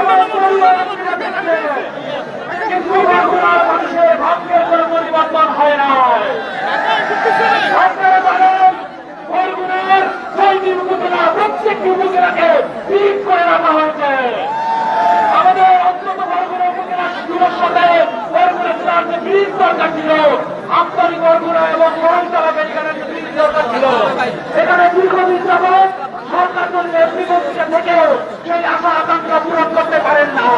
আপনারা বরগুনা এবং এখানে যে ব্রিজ দরকার ছিল। এখানে দীর্ঘদিন যাবৎ সরকার যদি এপ্রিকোটিতে থেকেও সেই আশা আকাঙ্ক্ষা পূরণ করতে পারেন না।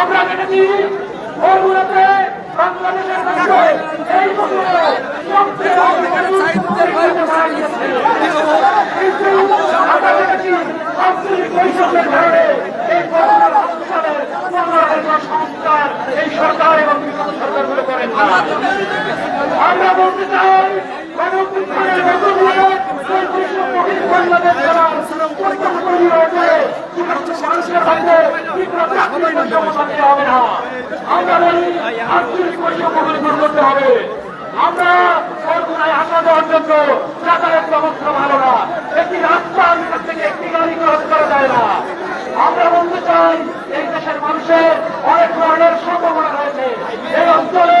আমরা দেখেছি, বরগুনাতে বাংলাদেশের সংস্কার এই সরকার এবং বিগত সরকারগুলো করেন না আমরা বলতে চাই গণপুত্রের নতুন বাংলাদেশ করার পরিকল্পনা তৈরি হয়েছে মানুষের হবে না। আমরা বলি হবে। আমরা জন্য যাতায়াত ব্যবস্থা ভালো একটি রাস্তার থেকে একটি গাড়ি ক্রস করা আমরা বলতে এই দেশের মানুষের অনেক ধরনের সম্ভাবনা রয়েছে। এই অঞ্চলে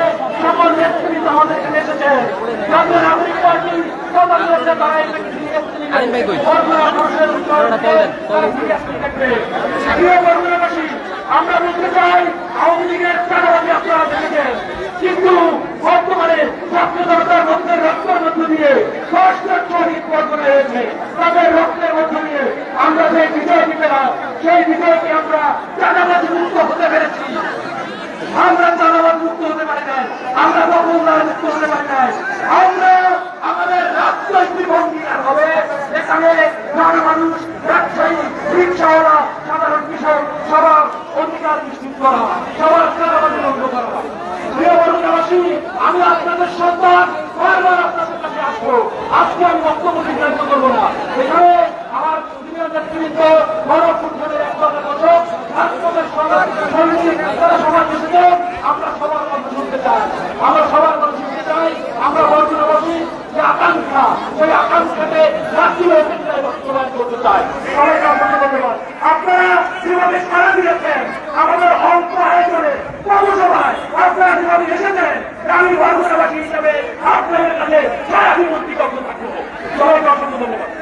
সকল নেতৃত্ব আমাদের এখানে এসেছেন জাতীয় নাগরিক পার্টি তারা আমরা বলতে চাই আওয়ামী লীগের চাঁদাবাজি আপনারা দেখেছেন। কিন্তু বর্তমানে জাতীয় জনতার মধ্যে রক্তের মধ্য দিয়ে দশজন শহীদ বর্গনা হয়েছে। তাদের রক্তের মধ্য দিয়ে আমরা যে বিজয় পেলাম সেই বিজয়কে আমরা চাঁদাবাজি মুক্ত হতে পেরেছি। আমরা চাঁদাবাদ মুক্ত হতে পারি নাই, আমরা বকুলদার মুক্ত হতে পারি নাই। আমরা আমাদের রাজনৈতিক অঙ্গীকার হবে। এখানে জনমানুষ ব্যবসায়ী, রিক্সাওয়ালা, সাধারণ কৃষক, সবার অধিকার নিশ্চিত করা সবার চাঁদাবাজি বন্ধ করা আমি আপনাদের সন্তান আপনাদের কাছে আসব। আজকে আমি বক্তব্য সিদ্ধান্ত করব না। এখানে আমার সবার এসেছে আমরা সবার কথা শুনতে চাই আমরা সবার আমরা বরগুনাবাসী যে আকাঙ্ক্ষা সেই আকাঙ্ক্ষাকে জাতীয় করতে চাই আপনারা যেভাবে সারা দিয়েছেন আমাদের অল্প আয়োজনে পৌরসভায় আপনারা যেভাবে এসেছেন আমি বরগুনাবাসী হিসাবে আপনাদের কাছে সারা অসংখ্য ধন্যবাদ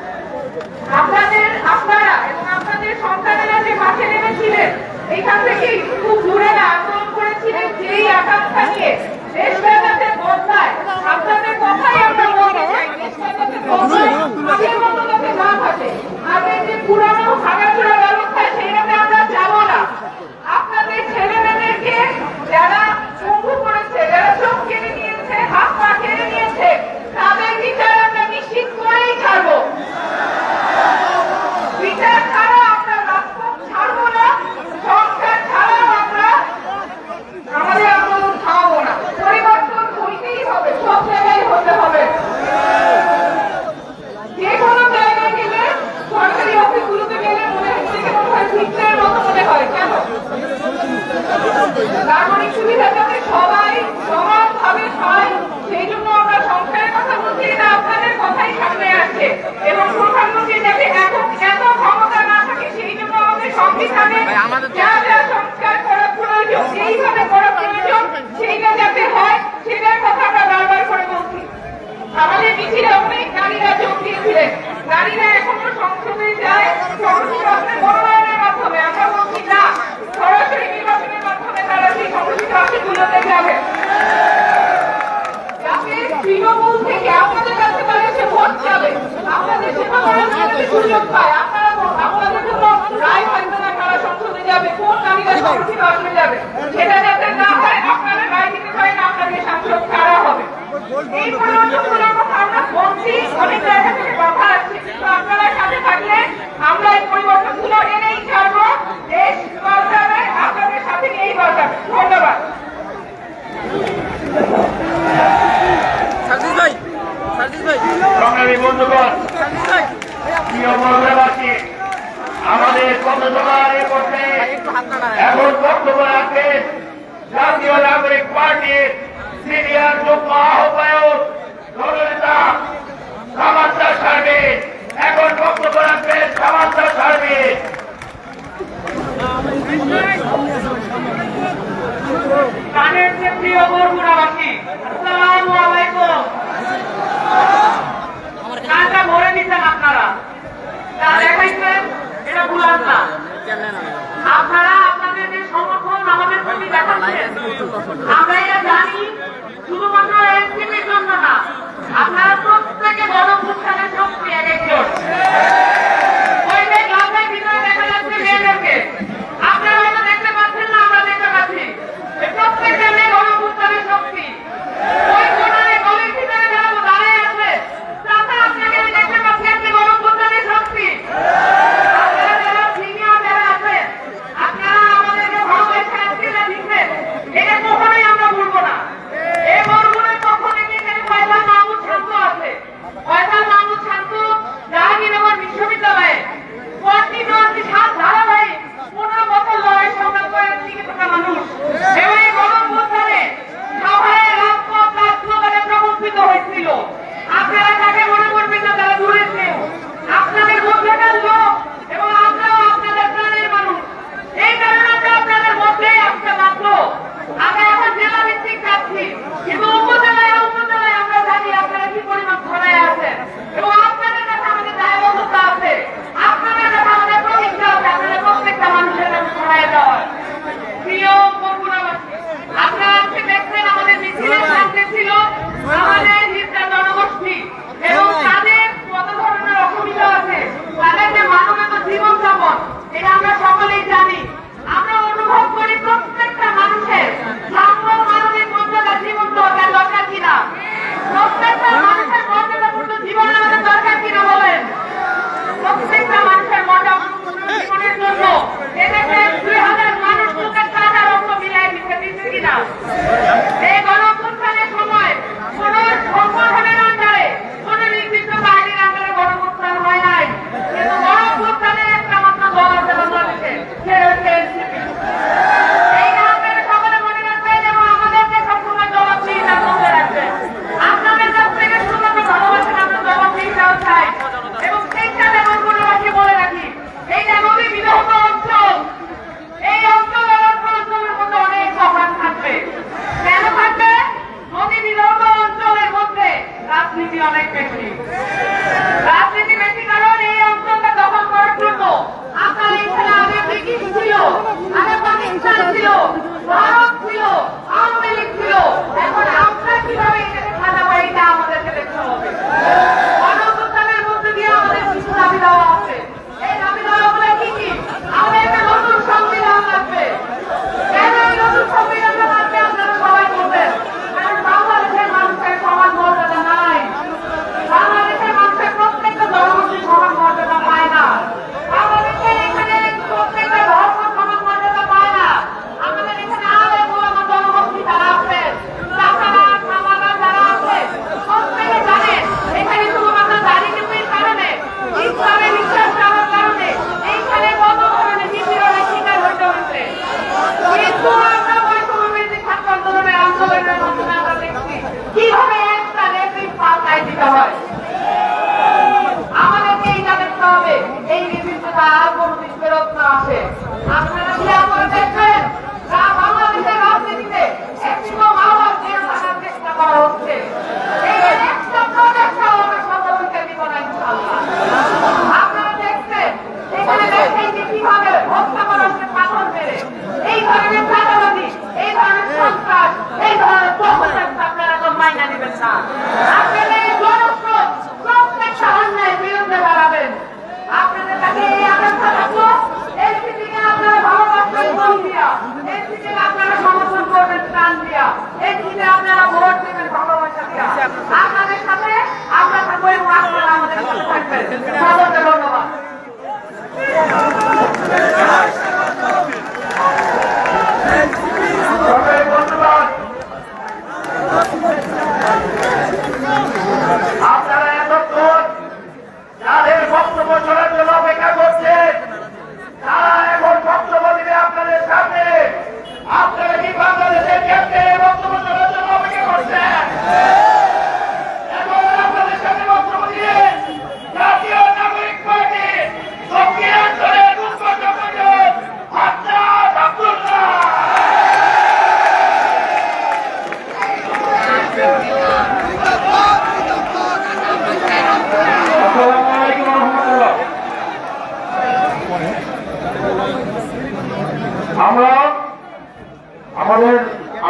আপনাদের, আপনারা এবং আপনাদের সন্তানেরা যে মাঠে নেমেছিলেন এখান থেকে খুব দূরে না আন্দোলন করেছিলেন যেই আকাঙ্ক্ষা নিয়ে। আপনাদের কথাই আমরা বলতে চাই দেশটা যাতে বদলায় আগের যে পুরানো ভাঙাচোরা ব্যবস্থা, সেইটাতে আমরা এই পরিবর্তনগুলো এনেই ছাড়বো দেশ বদলাবে আপনাদের সাথে নিয়েই বদলাবে ধন্যবাদ সংগ্রামী বন্ধুগণ প্রিয় বন্ধুবাসী আমাদের পথসভার এখন বক্তব্য রাখবেন জাতীয় নাগরিক পার্টির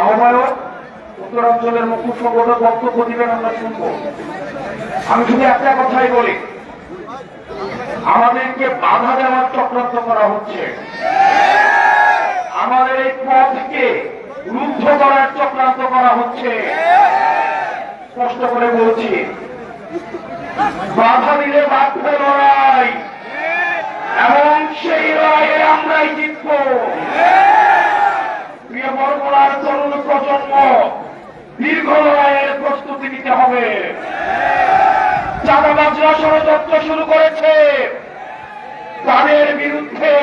আহ্বায়ক উত্তরাঞ্চলের মুখ্য বক্তব্য দিবেন, আমরা শুনব। আমি শুধু একটা কথাই বলি। আমাদেরকে বাধা দেওয়ার চক্রান্ত করা হচ্ছে। আমাদের এই পথকে রুদ্ধ করার চক্রান্ত করা হচ্ছে। স্পষ্ট করে বলছি, বাধা দিলে বাধ্য লড়াই এবং সেই লড়াইয়ে আমরাই জিতব। বর্মলার তরুণ প্রজন্ম, দীর্ঘ লড়াইয়ের প্রস্তুতি নিতে হবে। চাঁদাবাজরা ষড়যন্ত্র শুরু করেছে। তাদের বিরুদ্ধে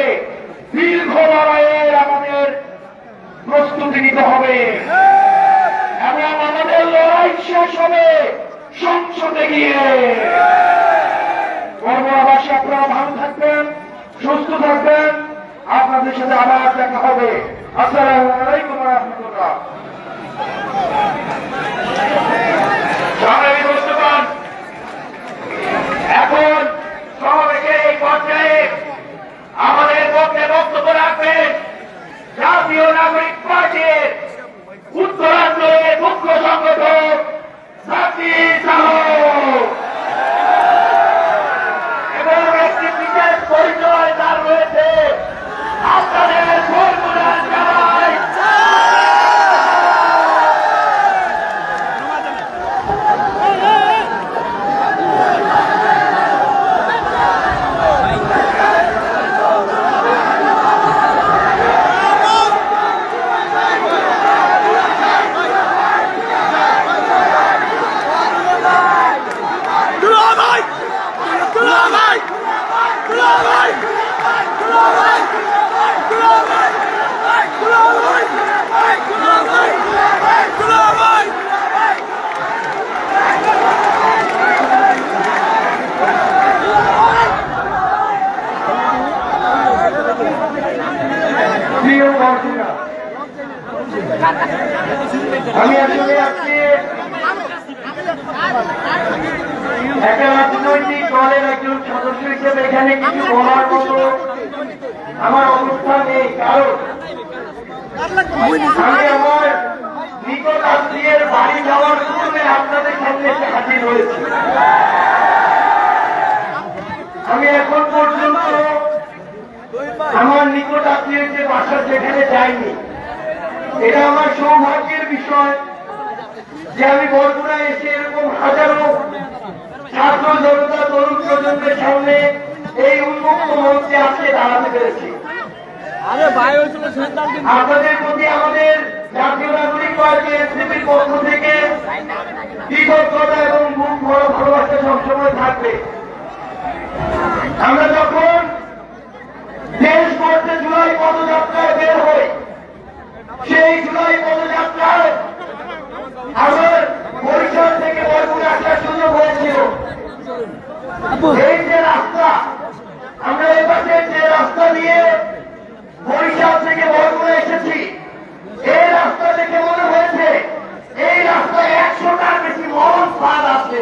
দীর্ঘ লড়াইয়ের আমাদের প্রস্তুতি নিতে হবে। এবং আমাদের লড়াই শেষ হবে সংসদে গিয়ে। কর্মবাসী আপনারা ভালো থাকবেন, সুস্থ থাকবেন। আপনাদের সাথে আবার দেখা হবে। এখন সমাবেশের এই পর্যায়ে আমাদের পক্ষে বক্তব্য রাখবেন জাতীয় নাগরিক পার্টির উত্তরাঞ্চলের মুখ্য সংগঠক সাথী সাহ এবং একটি বিশেষ পরিচয় তার রয়েছে আপনাদের বরগুনার জেলায় প্রিয় বন্ধুরা আমি আসলে আজকে একটা রাজনৈতিক দলের একজন সদস্য হিসেবে এখানে কিছু বলার মতো আমার অবস্থান নেই কারণ আমি আমার নিকট আত্মীয়ের বাড়ি যাওয়ার পূর্বে আপনাদের সামনে এসে হাজির হয়েছি আমি এখন পর্যন্ত আমার নিকট আত্মীয়ের যে বাসা সেখানে যাইনি এটা আমার সৌভাগ্যের বিষয় যে আমি বরগুনা এসে এরকম হাজারো ছাত্র জনতা তরুণ প্রজন্মের সামনে এই উন্মুক্ত মঞ্চে আজকে দাঁড়াতে পেরেছি। আপনাদের প্রতি আমাদের জাতীয় নাগরিক পার্টি এনসিপির পক্ষ থেকে কৃতজ্ঞতা এবং মুখ বড় ভালোবাসা সবসময় থাকবে। আমরা যখন দেশ করতে জুলাই পদযাত্রায় বের হই সেই জুলাই পদযাত্রায় আমার বরিশাল থেকে বরগুনা আসার সুযোগ হয়েছিল। এই যে রাস্তা, আমরা এই যে রাস্তা দিয়ে বরিশাল থেকে বরগুনা এসেছি, এই রাস্তা দেখে মনে হয়েছে এই রাস্তায় একশোটার বেশি মরণ স্বাদ আছে।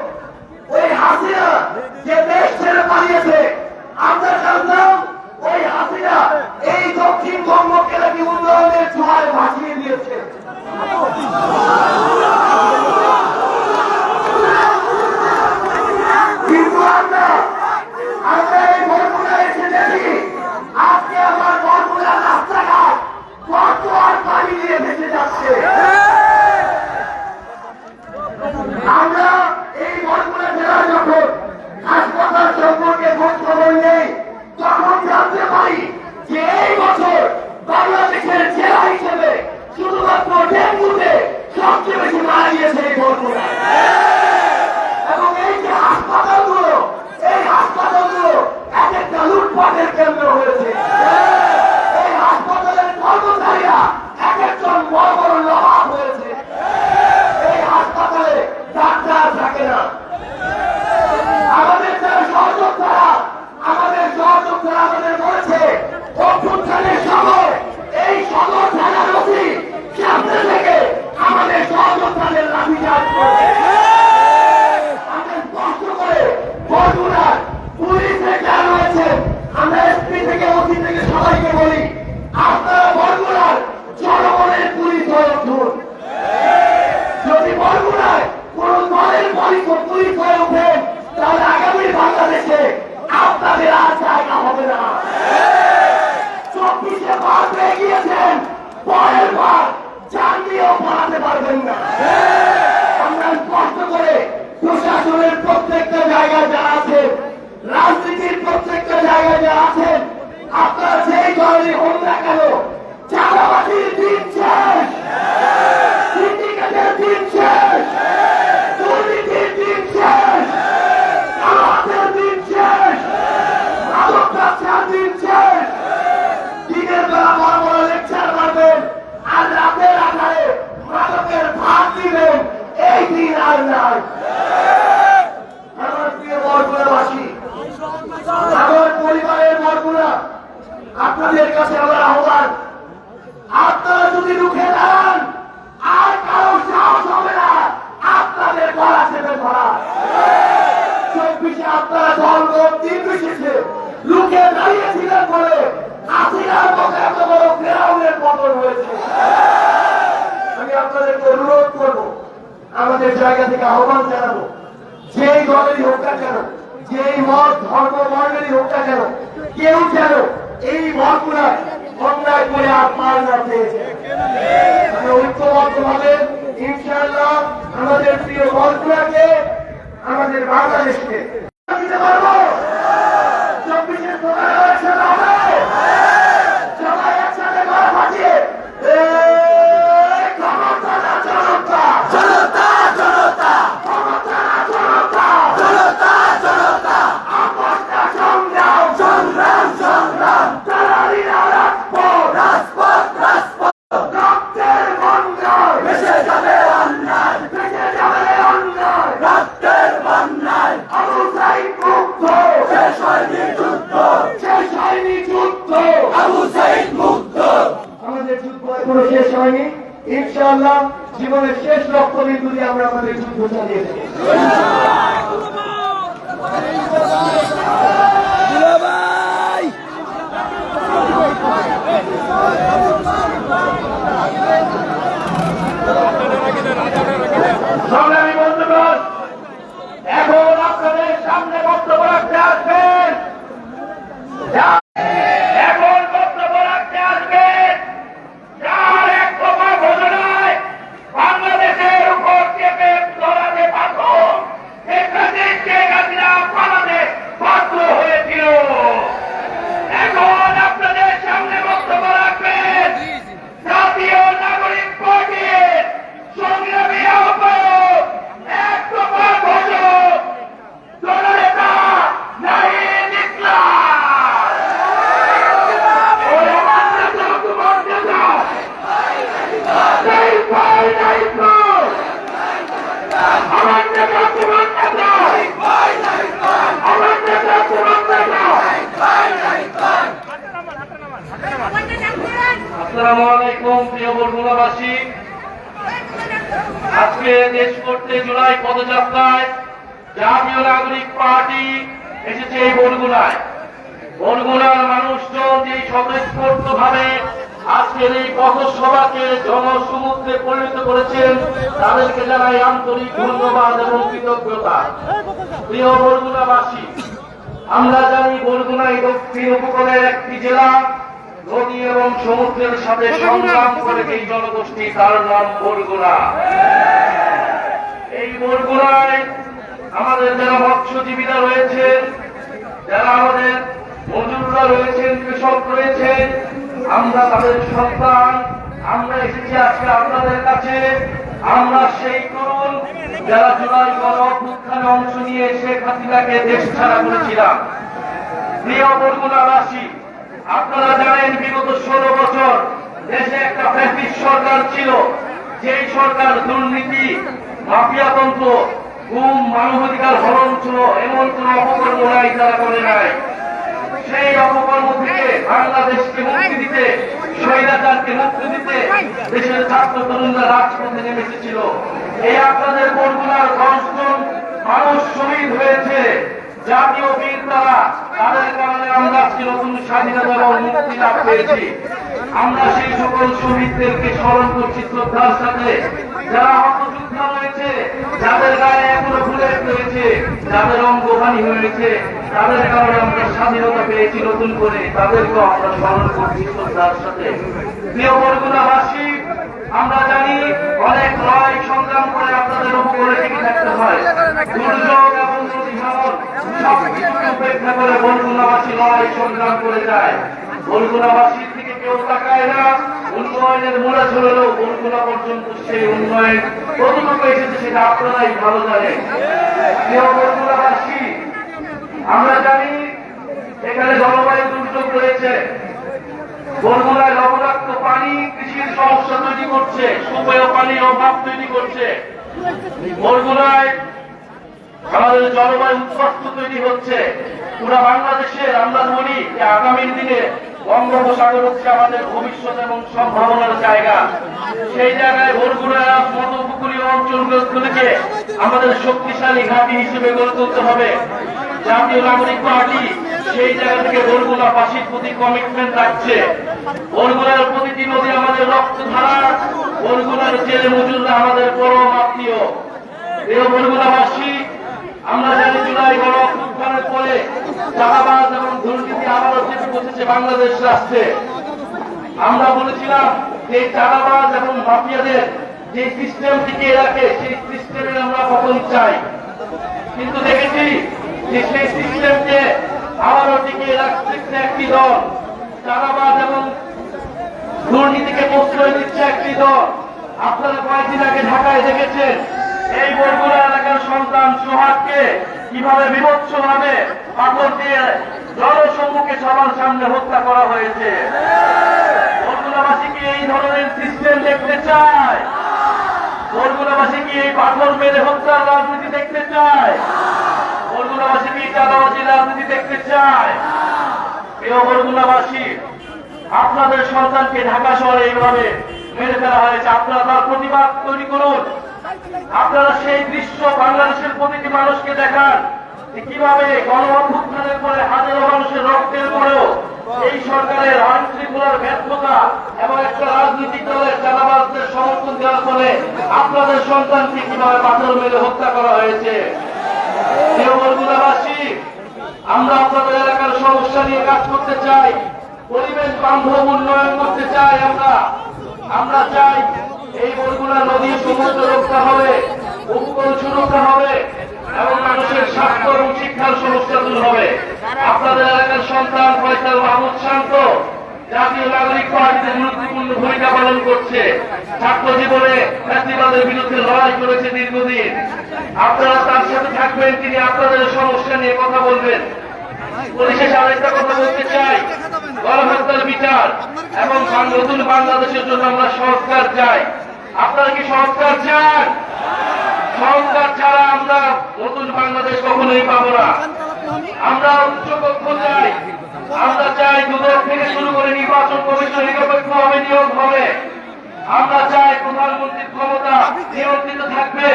আমাদের প্রিয় বন্ধুরাকে আমাদের বাংলাদেশকে। পারব? আল্লাহ জীবনের শেষ লক্ষ্য বিন্দু দিয়ে আমরা আমাদের যুদ্ধ চালিয়ে দেবো আসসালামু আলাইকুম, প্রিয় বরগুনাবাসী জনসমুদ্রে পরিণত করেছেন, তাদেরকে জানাই আন্তরিক ধন্যবাদ এবং কৃতজ্ঞতা। প্রিয় বরগুনাবাসী আমরা জানি বরগুনা এই দক্ষিণ উপকূলের একটি জেলা নদী এবং সমুদ্রের সাথে সংগ্রাম করে এই জনগোষ্ঠী তার নাম বরগুনা। এই বরগুনায় আমাদের যারা মৎস্যজীবীরা রয়েছেন যারা আমাদের মজুররা রয়েছেন কৃষক রয়েছেন আমরা তাদের সন্তান আমরা এসেছি আজকে আপনাদের কাছে। আমরা সেই করুন যারা জুলাই গণ অভ্যুত্থানে অংশ নিয়ে শেখ হাসিনাকে দেশ ছাড়া করেছিলাম। প্রিয় বরগুনাবাসী আপনারা জানেন বিগত ষোলো বছর দেশে একটা ফ্যাসিস্ট সরকার ছিল। যেই সরকার দুর্নীতি মাফিয়াতন্ত্র গুম, মানবাধিকার হরণ ছিল, এমন কোন অপকর্ম নাই তারা করে নাই। সেই অপকর্ম থেকে বাংলাদেশকে মুক্তি দিতে, স্বৈরাচারকে মুক্তি দিতে দেশের ছাত্র তরুণরা রাজপথে নেমে এসেছিল। এই আপনাদের বরগুনার দশজন মানুষ শহীদ হয়েছে। জাতীয় বীর তারা তাদের কারণে আমরা নতুন স্বাধীনতা এবং মুক্তি লাভ পেয়েছি আমরা সেই সকল শহীদদেরকে স্মরণ করছি, শ্রদ্ধার সাথে। যারা হতযোদ্ধা রয়েছে, যাদের গায়ে এখনও বুলেট রয়েছে, যাদের অঙ্গহানি হয়েছে, তাদের কারণে আমরা স্বাধীনতা পেয়েছি নতুন করে। তাদেরকেও আমরা স্মরণ করছি শ্রদ্ধার সাথে। প্রিয় বরগুনাবাসী আমরা জানি অনেক লড়াই সংগ্রাম করে আপনাদের উপরে টিকে থাকতে হয়। দুর্যোগ এবং সবকিছুকে উপেক্ষা করে বরগুনাবাসী লড়াই সংগ্রাম করে যায়। বরগুনাবাসীর দিকে কেউ তাকায় না, উন্নয়নের মূলে চলেও বরগুনা পর্যন্ত সেই উন্নয়ন কতটুকু এসেছে সেটা আপনারাই ভালো জানেন। প্রিয় বরগুনাবাসী আমরা জানি এখানে জলবায়ু দুর্যোগ রয়েছে। বরগুনায় লবণাক্ত পানি কৃষির সমস্যা তৈরি করছে, সুপেয় পানির অভাব তৈরি করছে। বরগুনায় আমাদের জলবায়ু উৎপাস্ত তৈরি হচ্ছে। পুরো বাংলাদেশের আমরা বলি যে আগামী দিনে বঙ্গোপসাগর হচ্ছে আমাদের ভবিষ্যৎ এবং সম্ভাবনার জায়গা। সেই জায়গায় বরগুনার মতো উপকূলীয় অঞ্চলগুলোকে আমাদের শক্তিশালী ঘাঁটি হিসেবে গড়ে তুলতে হবে। জাতীয় নাগরিক পার্টি সেই জায়গা থেকে বরগুনা বাসীর প্রতি কমিটমেন্ট রাখছে। বরগুনার প্রতিটি নদী আমাদের রক্তধারা বরগুনার জেলে মজুররা আমাদের পরম আত্মীয়। প্রিয় বরগুনাবাসী আমরা জানি জুলাই গণ পরে চাঁদাবাজ এবং দুর্নীতি আবারও চেপে বসেছে বাংলাদেশ রাষ্ট্রে। আমরা বলেছিলাম, যে এই চাঁদাবাজ এবং মাফিয়াদের যে সিস্টেম টিকিয়ে রাখে, সেই সিস্টেমের আমরা পতন চাই। কিন্তু দেখেছি যে সেই সিস্টেমকে আবারও টিকিয়ে রাখছে একটি দল। চাঁদাবাজ এবং দুর্নীতিকে প্রশ্রয় দিচ্ছে একটি দল। আপনারা কয়েকদিন আগে ঢাকায় দেখেছেন, এই বরগুনা এলাকার সন্তান সোহাগকে কীভাবে বিভৎস ভাবে পাথর দিয়ে জনসম্মুখে সবার সামনে হত্যা করা হয়েছে। বরগুনাবাসী কি এই ধরনের সিস্টেম দেখতে চায়। বরগুনাবাসী কি এই পাথর মেরে হত্যার রাজনীতি দেখতে চায়। আপনাদের সন্তানকে ঢাকা শহরে এইভাবে মেরে ফেলা হয়েছে। আপনারা তার প্রতিবাদ তৈরি করুন। আপনারা সেই দৃশ্য বাংলাদেশের প্রতিটি মানুষকে দেখান কীভাবে গণ অভ্যুত্থানের পরে হাজারো মানুষের রক্তের পরেও এই সরকারের আইন শৃঙ্খলার ব্যর্থতা এবং একটা রাজনৈতিক দলের চালাবাজদের সমর্থন দেওয়ার ফলে আপনাদের সন্তানকে কীভাবে পাথর মেরে হত্যা করা হয়েছে। প্রিয় আমরা আপনাদের এলাকার সমস্যা নিয়ে কাজ করতে চাই, পরিবেশ বান্ধব উন্নয়ন করতে চাই আমরা। আমরা চাই এই বরগুনা নদী সমুদ্র রক্ষা হবে উপকূল সুরক্ষা হবে, এবং মানুষের স্বাস্থ্য এবং শিক্ষার সমস্যা দূর হবে। আপনাদের এলাকার সন্তান ফয়সাল মাহমুদ শান্ত, জাতীয় নাগরিক পার্টিতে গুরুত্বপূর্ণ ভূমিকা পালন করছে। ছাত্র জীবনে ফ্যাসিবাদের বিরুদ্ধে লড়াই করেছে দীর্ঘদিন। আপনারা তার সাথে থাকবেন, তিনি আপনাদের সমস্যা নিয়ে কথা বলবেন। পরিশেষে কথা বলতে চাই, গণহত্যার বিচার এবং নতুন বাংলাদেশের জন্য আমরা সংস্কার চাই। আপনারা কি সংস্কার চান? সংস্কার ছাড়া আমরা নতুন বাংলাদেশ কখনোই পাবো না। আমরা চাই। আমরা চাই দুদক থেকে শুরু করে নির্বাচন কমিশন নিরপেক্ষভাবে নিয়োগ হবে। আমরা চাই প্রধানমন্ত্রীর ক্ষমতা নিয়ন্ত্রিত থাকবে।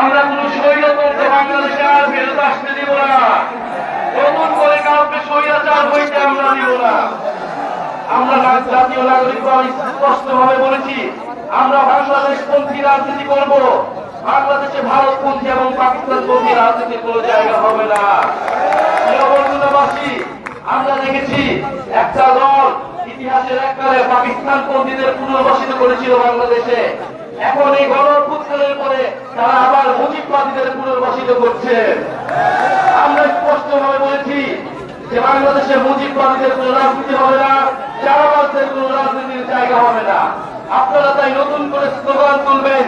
আমরা কোন স্বৈরতন্ত্র বাংলাদেশে আর ফেরত আসতে দিব না। নতুন করে কাউকে স্বৈরাচার হইতে আমরা দিব না। আমরা জাতীয় নাগরিক স্পষ্ট ভাবে বলেছি, আমরা বাংলাদেশ পন্থী রাজনীতি করব। বাংলাদেশে ভারতপন্থী এবং পাকিস্তানপন্থী রাজনীতির কোনো জায়গা হবে না। বন্ধুবাসী আমরা দেখেছি একটা দল ইতিহাসের এককালে পাকিস্তান পন্থীদের পুনর্বাসিত করেছিল বাংলাদেশে। এখন এই গণ গণপুত্রের পরে তারা আবার মুজিবাদীদের পুনর্বাসিত করছে। আমরা স্পষ্টভাবে বলেছি যে বাংলাদেশে মুজিবাদীদের কোনো রাজনীতি হবে না চারাবাসদের কোনো রাজনীতির জায়গা হবে না। আপনারা তাই নতুন করে স্লোগান তুলবেন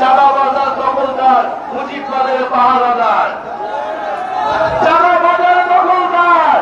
চারা বাজার দখলদার, মুজিববাদের পাহারাদার। চারাবাজার দখলদার